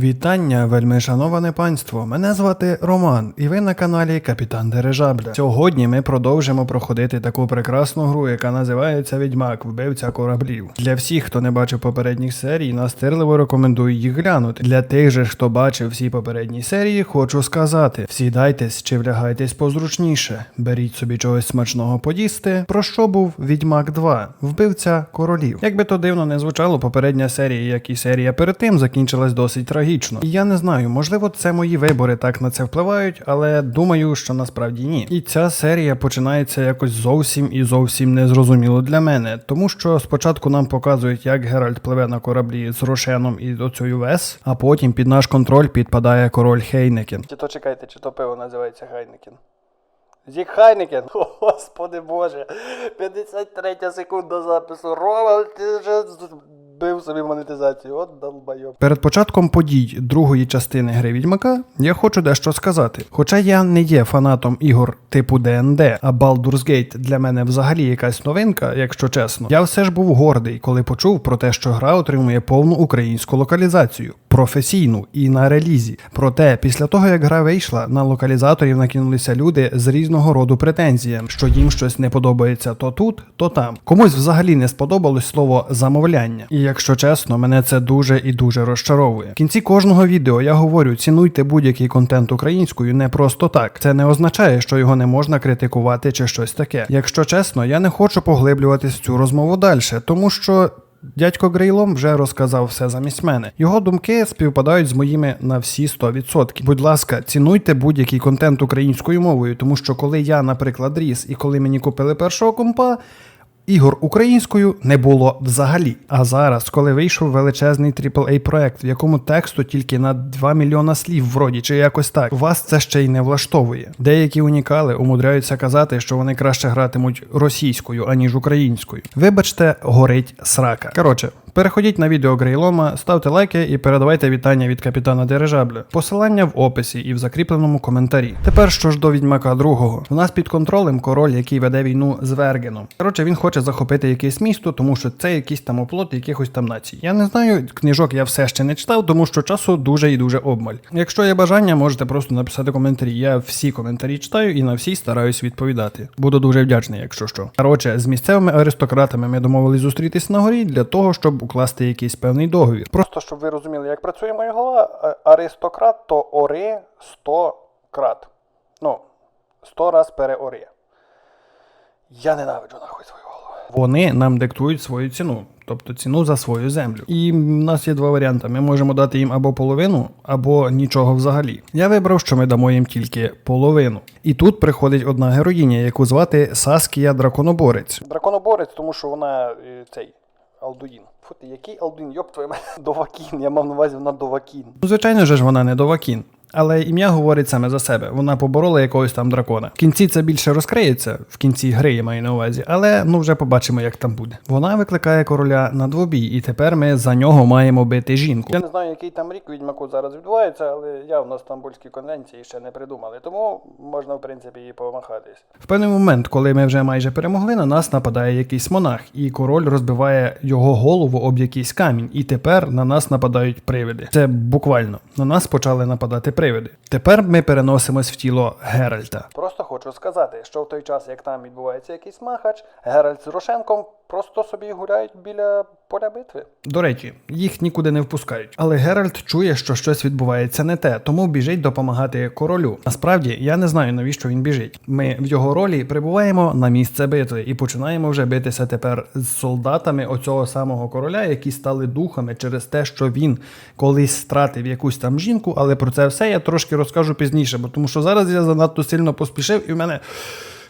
Вітання, вельми шановане панство. Мене звати Роман, і ви на каналі Капітан Дирижабля. Сьогодні ми продовжимо проходити таку прекрасну гру, яка називається Відьмак, вбивця кораблів. Для всіх, хто не бачив попередніх серій, настирливо рекомендую їх глянути. Для тих же, хто бачив всі попередні серії, хочу сказати: сідайтесь чи влягайтесь позручніше, беріть собі чогось смачного поїсти. Про що був Відьмак 2? Вбивця королів. Якби то дивно не звучало, попередня серія, як і серія перед тим, закінчилась досить трагічно. І я не знаю, можливо, це мої вибори так на це впливають, але думаю, що насправді ні. І ця серія починається якось зовсім і зовсім незрозуміло для мене, тому що спочатку нам показують, як Геральт пливе на кораблі з Рошеном і оцею Вес, а потім під наш контроль підпадає король Хейнекен. Чи то чекайте, чи то пиво називається Хайнекен. Зік Хайнекен. О, Господи Боже. 53 секунда запису. Рома, ти вже збив собі монетизацію. От долбайоб. Перед початком подій другої частини гри Відьмака я хочу дещо сказати. Хоча я не є фанатом ігор типу ДНД, а Baldur's Gate для мене взагалі якась новинка, якщо чесно, я все ж був гордий, коли почув про те, що гра отримує повну українську локалізацію. Професійну і на релізі. Проте, після того як гра вийшла, на локалізаторів накинулися люди з різного роду претензіям, що їм щось не подобається то тут, то там. Комусь взагалі не сподобалось слово замовляння. І якщо чесно, мене це дуже і дуже розчаровує. В кінці кожного відео я говорю: цінуйте будь-який контент українською не просто так. Це не означає, що його не можна критикувати чи щось таке. Якщо чесно, я не хочу поглиблюватись в цю розмову далі, тому що. Дядько Грейлом вже розказав все замість мене. Його думки співпадають з моїми на всі 100%. Будь ласка, цінуйте будь-який контент українською мовою, тому що коли я, наприклад, ріс і коли мені купили першого компа. Ігор українською не було взагалі. А зараз, коли вийшов величезний AAA проект, в якому тексту тільки на 2 мільйона слів, вроді чи якось так, вас це ще й не влаштовує. Деякі унікали умудряються казати, що вони краще гратимуть російською аніж українською. Вибачте, горить срака. Коротше. Переходіть на відео Грейлома, ставте лайки і передавайте вітання від капітана Дирижабля. Посилання в описі і в закріпленому коментарі. Тепер що ж до відьмака другого. У нас під контролем король, який веде війну з Вергеном. Коротше, він хоче захопити якесь місто, тому що це якийсь там оплот якихось там націй. Я не знаю, книжок я все ще не читав, тому що часу дуже і дуже обмаль. Якщо є бажання, можете просто написати коментарі. Я всі коментарі читаю і на всі стараюсь відповідати. Буду дуже вдячний, якщо що. Коротше, з місцевими аристократами ми домовились зустрітись на горі для того, щоб укласти якийсь певний договір. Просто щоб ви розуміли, як працює моя голова, аристократ то ори 100 крат. Ну, 100 раз переори. Я ненавиджу нахуй свою голову. Вони нам диктують свою ціну, тобто ціну за свою землю. І в нас є два варіанти: ми можемо дати їм або половину, або нічого взагалі. Я вибрав, що ми дамо їм тільки половину. І тут приходить одна героїня, яку звати Саскія Драконоборець. Драконоборець, тому що вона е, цей. Алдуїн. Фу ти, який Алдуїн? Йоп твоє мене. Довакін. Я мав на увазі вона Довакін. Ну, звичайно ж, вона не Довакін. Але ім'я говорить саме за себе. Вона поборола якогось там дракона. В кінці це більше розкриється, в кінці гри я маю на увазі, але ну вже побачимо, як там буде. Вона викликає короля на двобій, і тепер ми за нього маємо бити жінку. Я не знаю, який там рік відьмаку зараз відбувається, але явно Стамбульські конвенції ще не придумали, тому можна в принципі її помахатись. В певний момент, коли ми вже майже перемогли, на нас нападає якийсь монах, і король розбиває його голову об якийсь камінь, і тепер на нас нападають привиди. Це буквально на нас почали нападати привиди. Тепер ми переносимось в тіло Геральта. Просто хочу сказати, що в той час, як там відбувається якийсь махач, Геральт з Рошенком просто собі гуляють біля поля битви. До речі, їх нікуди не впускають. Але Геральт чує, що щось відбувається не те, тому біжить допомагати королю. Насправді я не знаю навіщо він біжить. Ми в його ролі прибуваємо на місце битви і починаємо вже битися тепер з солдатами оцього самого короля, які стали духами через те, що він колись стратив якусь там жінку, але про це все я трошки розкажу пізніше, бо тому що зараз я занадто сильно поспішив і в мене.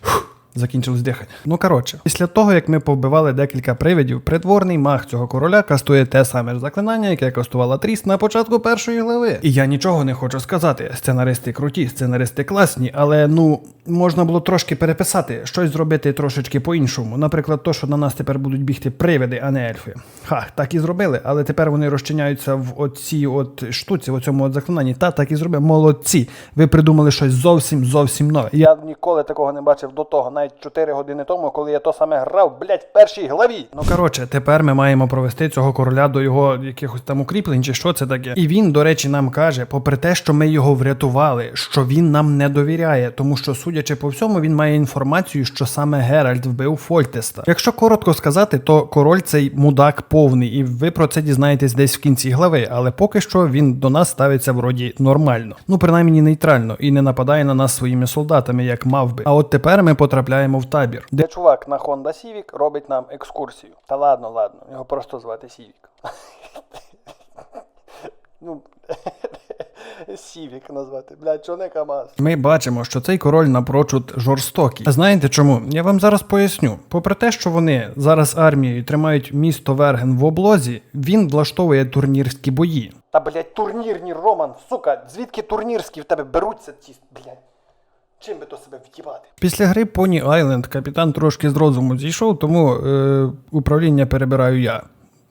фух, Закінчилось дихання. Ну коротше, після того як ми повбивали декілька привидів, придворний маг цього короля кастує те саме ж заклинання, яке кастувала Тріс на початку першої глави. І я нічого не хочу сказати. Сценаристи круті, сценаристи класні, але ну можна було трошки переписати, щось зробити трошечки по-іншому. Наприклад, то, що на нас тепер будуть бігти привиди, а не ельфи. Ха, так і зробили, але тепер вони розчиняються в оцій от штуці, в цьому от заклинанні. Та так і зробили. Молодці. Ви придумали щось зовсім зовсім нове. Я ніколи такого не бачив до того. Навіть навіть 4 години тому, коли я то саме грав, блять, в першій главі. Ну коротше, тепер ми маємо провести цього короля до його якихось там укріплень, чи що це таке. І він, до речі, нам каже, попри те, що ми його врятували, що він нам не довіряє, тому що, судячи по всьому, він має інформацію, що саме Геральт вбив Фольтеста. Якщо коротко сказати, то король цей мудак повний, і ви про це дізнаєтесь десь в кінці глави, але поки що він до нас ставиться вроді нормально. Ну, принаймні нейтрально, і не нападає на нас своїми солдатами, як мав би. А от тепер ми потрапляємо в табір, де чувак на Honda Civic робить нам екскурсію. Та ладно, ладно, його просто звати Civic. Ну, Сівік назвати, блядь, чого не КАМАЗ? Ми бачимо, що цей король напрочуд жорстокий. А знаєте чому? Я вам зараз поясню. Попри те, що вони зараз армією тримають місто Верген в облозі, він влаштовує турнірські бої. Та блядь, турнірні, Роман, сука, звідки турнірські в тебе беруться ці, блядь? Чим би то себе втівати? Після гри Pony Island капітан трошки з розуму зійшов, тому е, управління перебираю я.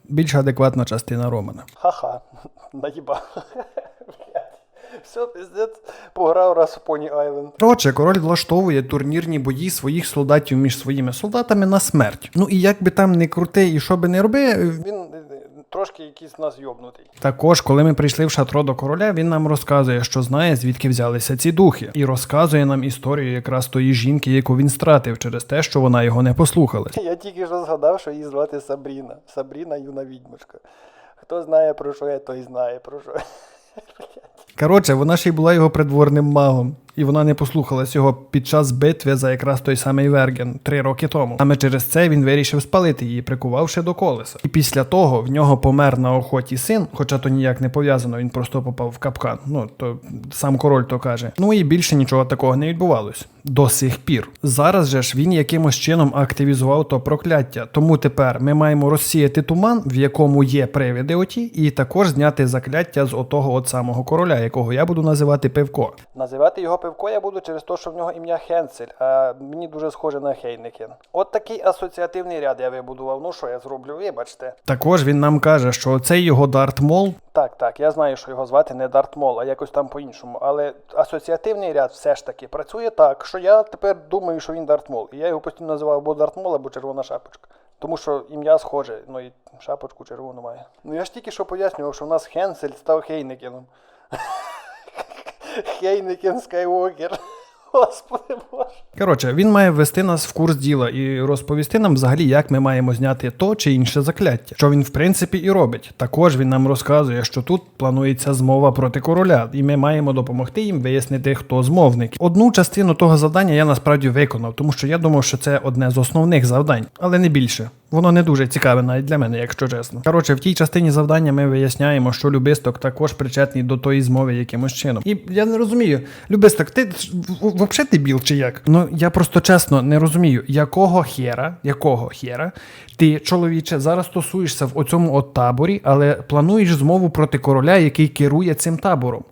Більш адекватна частина Романа. Ха-ха, наїбав. Все, пиздець, пограв раз в Pony Island. Коротше, король влаштовує турнірні бої своїх солдатів між своїми солдатами на смерть. Ну і як би там не крутий і що би не робив, він трошки якийсь нас йобнутий. Також, коли ми прийшли в шатро до короля, він нам розказує, що знає, звідки взялися ці духи, і розказує нам історію якраз тої жінки, яку він стратив через те, що вона його не послухалась. Я тільки що згадав, що її звати Сабріна. Сабріна юна відьмочка. Хто знає про що я, той знає про що. Коротше, вона ще й була його придворним магом, і вона не послухалась його під час битви за якраз той самий Верген три роки тому. Саме через це він вирішив спалити її, прикувавши до колеса. І після того в нього помер на охоті син, хоча то ніяк не пов'язано, він просто попав в капкан. Ну то сам король то каже. Ну і більше нічого такого не відбувалось до сих пір. Зараз же ж він якимось чином активізував то прокляття. Тому тепер ми маємо розсіяти туман, в якому є привиди оті, і також зняти закляття з отого от самого короля, якого я буду називати пивко. Називати його пивко я буду через те, що в нього ім'я Хенцель, а мені дуже схоже на Хейникен. От такий асоціативний ряд я вибудував. Ну що я зроблю, вибачте. Також він нам каже, що цей його Дарт Мол. Так, так, я знаю, що його звати не Дарт Мол, а якось там по-іншому. Але асоціативний ряд все ж таки працює так, що я тепер думаю, що він Дарт Мол. І я його постійно називав або Дарт Мол, або Червона шапочка. Тому що ім'я схоже, ну і шапочку червону має. Ну я ж тільки що пояснював, що в нас Хенсель став Хейникеном. Хейникен Скайуокер. Господи Боже. Коротше, він має ввести нас в курс діла і розповісти нам взагалі, як ми маємо зняти то чи інше закляття, що він в принципі і робить. Також він нам розказує, що тут планується змова проти короля, і ми маємо допомогти їм вияснити, хто змовник. Одну частину того завдання я насправді виконав, тому що я думав, що це одне з основних завдань, але не більше. Воно не дуже цікаве навіть для мене, якщо чесно. Коротше, в тій частині завдання ми виясняємо, що Любисток також причетний до тої змови якимось чином. І я не розумію, Любисток, ти взагалі дебіл чи як? Ну я просто чесно не розумію, якого хера, якого хера ти, чоловіче, зараз стосуєшся в оцьому от таборі, але плануєш змову проти короля, який керує цим табором.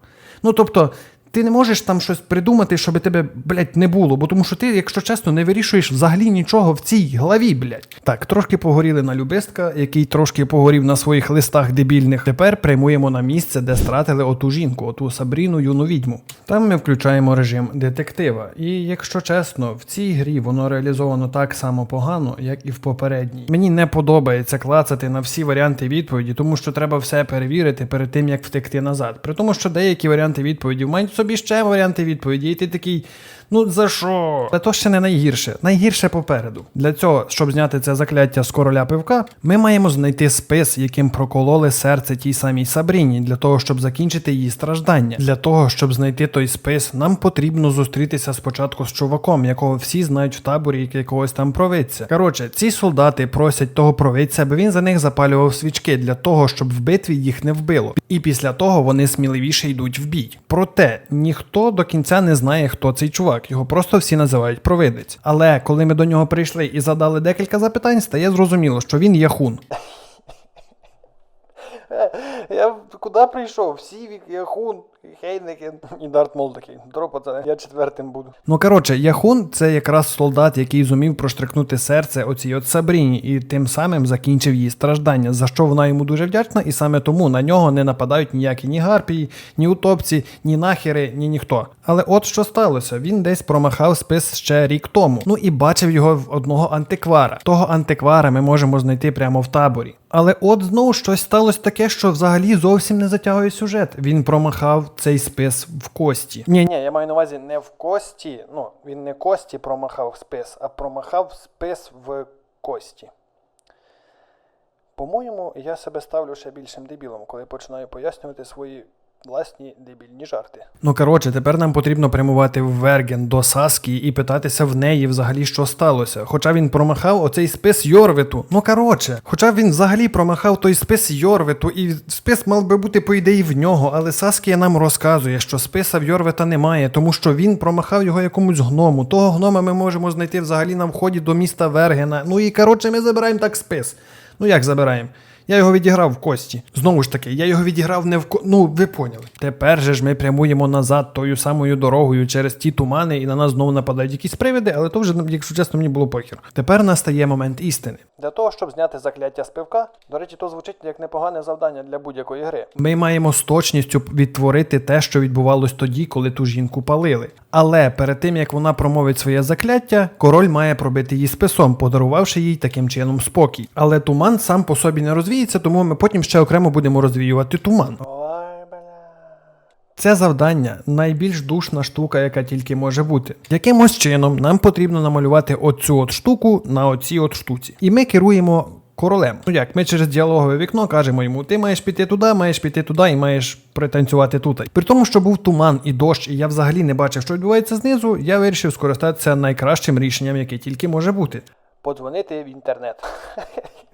Ну тобто. Ти не можеш там щось придумати, щоб тебе, блядь, не було, бо тому що ти, якщо чесно, не вирішуєш взагалі нічого в цій главі, блядь. Так, трошки погоріли на Любистка, який трошки погорів на своїх листах дебільних. Тепер прямуємо на місце, де стратили оту жінку, оту Сабріну юну відьму. Там ми включаємо режим детектива. І якщо чесно, в цій грі воно реалізовано так само погано, як і в попередній. Мені не подобається клацати на всі варіанти відповіді, тому що треба все перевірити перед тим, як втекти назад. При тому, що деякі варіанти відповіді мають собі ще варіанти відповіді, і ти такий. Ну за що? Але то ще не найгірше. Найгірше попереду. Для цього, щоб зняти це закляття з короля пивка, ми маємо знайти спис, яким прокололи серце тій самій Сабріні, для того, щоб закінчити її страждання. Для того, щоб знайти той спис, нам потрібно зустрітися спочатку з чуваком, якого всі знають в таборі, як якогось там провидця. Коротше, ці солдати просять того провидця, аби він за них запалював свічки для того, щоб в битві їх не вбило. І після того вони сміливіше йдуть в бій. Проте ніхто до кінця не знає, хто цей чувак його просто всі називають провидець. Але коли ми до нього прийшли і задали декілька запитань, стає зрозуміло, що він яхун. Я куди прийшов? Сівік, Яхун, Хейнекен і Дарт Мол такий. Дро, пацани, я четвертим буду. Ну коротше, Яхун це якраз солдат, який зумів проштрикнути серце оцій от Сабріні, і тим самим закінчив її страждання, за що вона йому дуже вдячна, і саме тому на нього не нападають ніякі ні гарпії, ні утопці, ні нахери, ні ніхто. Але от що сталося, він десь промахав спис ще рік тому. Ну і бачив його в одного антиквара. Того антиквара ми можемо знайти прямо в таборі. Але от знову щось сталося таке, що взагалі зовсім не затягує сюжет. Він промахав цей спис в кості. Ні, ні, я маю на увазі не в кості. Ну, він не кості промахав спис, а промахав спис в кості. По-моєму, я себе ставлю ще більшим дебілом, коли починаю пояснювати свої власні дебільні жарти. Ну коротше, тепер нам потрібно прямувати в Верген до Саскі і питатися в неї взагалі, що сталося. Хоча він промахав оцей спис Йорвиту. Ну коротше, хоча він взагалі промахав той спис Йорвиту, і спис мав би бути по ідеї в нього, але Саскія нам розказує, що списа в Йорвита немає, тому що він промахав його якомусь гному. Того гнома ми можемо знайти взагалі на вході до міста Вергена. Ну і коротше, ми забираємо так спис. Ну як забираємо? Я його відіграв в кості. Знову ж таки, я його відіграв не в ко... Ну, ви поняли. Тепер же ж ми прямуємо назад тою самою дорогою через ті тумани, і на нас знову нападають якісь привиди, але то вже, якщо чесно, мені було похер. Тепер настає момент істини. Для того, щоб зняти закляття з пивка, до речі, то звучить як непогане завдання для будь-якої гри. Ми маємо з точністю відтворити те, що відбувалось тоді, коли ту жінку палили. Але перед тим як вона промовить своє закляття, король має пробити її списом, подарувавши їй таким чином спокій. Але туман сам по собі не розвіється, тому ми потім ще окремо будемо розвіювати туман. Це завдання найбільш душна штука, яка тільки може бути. Якимось чином нам потрібно намалювати оцю от штуку на оцій от штуці. І ми керуємо королем. Ну як, ми через діалогове вікно кажемо йому: ти маєш піти туди, маєш піти туди і маєш пританцювати тут. При тому, що був туман і дощ, і я взагалі не бачив, що відбувається знизу, я вирішив скористатися найкращим рішенням, яке тільки може бути. Подзвонити в інтернет.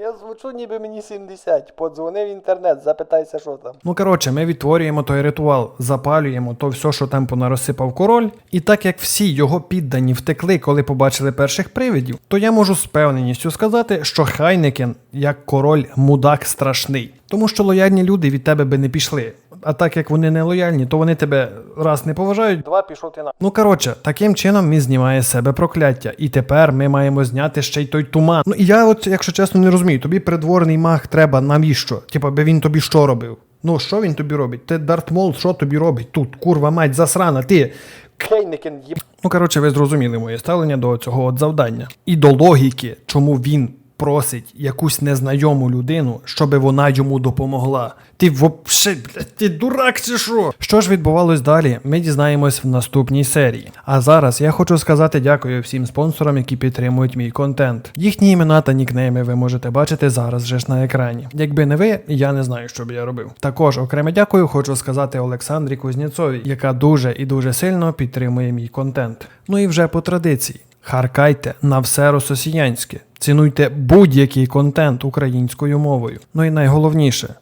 Я звучу, ніби мені 70. Подзвони в інтернет, запитайся, що там. Ну коротше, ми відтворюємо той ритуал, запалюємо то все, що там понарозсипав король. І так як всі його піддані втекли, коли побачили перших привидів, то я можу з певненістю сказати, що Хайнекен, як король, мудак страшний. Тому що лояльні люди від тебе би не пішли. А так як вони не лояльні, то вони тебе раз не поважають. Два пішов ти на. Ну коротше, таким чином він знімає з себе прокляття. І тепер ми маємо зняти ще й той туман. Ну і я, от, якщо чесно, не розумію, тобі придворний маг треба навіщо? Типа, би він тобі що робив? Ну, що він тобі робить? Ти Дарт Мол, що тобі робить? Тут, курва мать, засрана, ти. Кейникен їб. Ну, коротше, ви зрозуміли моє ставлення до цього от завдання. І до логіки, чому він просить якусь незнайому людину, щоби вона йому допомогла. Ти вообще, блядь, ти дурак чи що? Що ж відбувалось далі? Ми дізнаємось в наступній серії. А зараз я хочу сказати дякую всім спонсорам, які підтримують мій контент. Їхні імена та нікнейми ви можете бачити зараз же ж на екрані. Якби не ви, я не знаю, що б я робив. Також окреме дякую хочу сказати Олександрі Кузнєцовій, яка дуже і дуже сильно підтримує мій контент. Ну і вже по традиції. Харкайте на все росіянське. Цінуйте будь-який контент українською мовою. Ну і найголовніше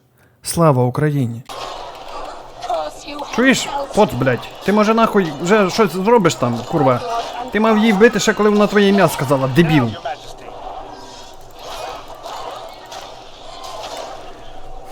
слава Україні! Чуєш, от, блядь, ти може нахуй вже щось зробиш там, курва. Ти мав її вбити ще коли вона твоє ім'я сказала, дебіл.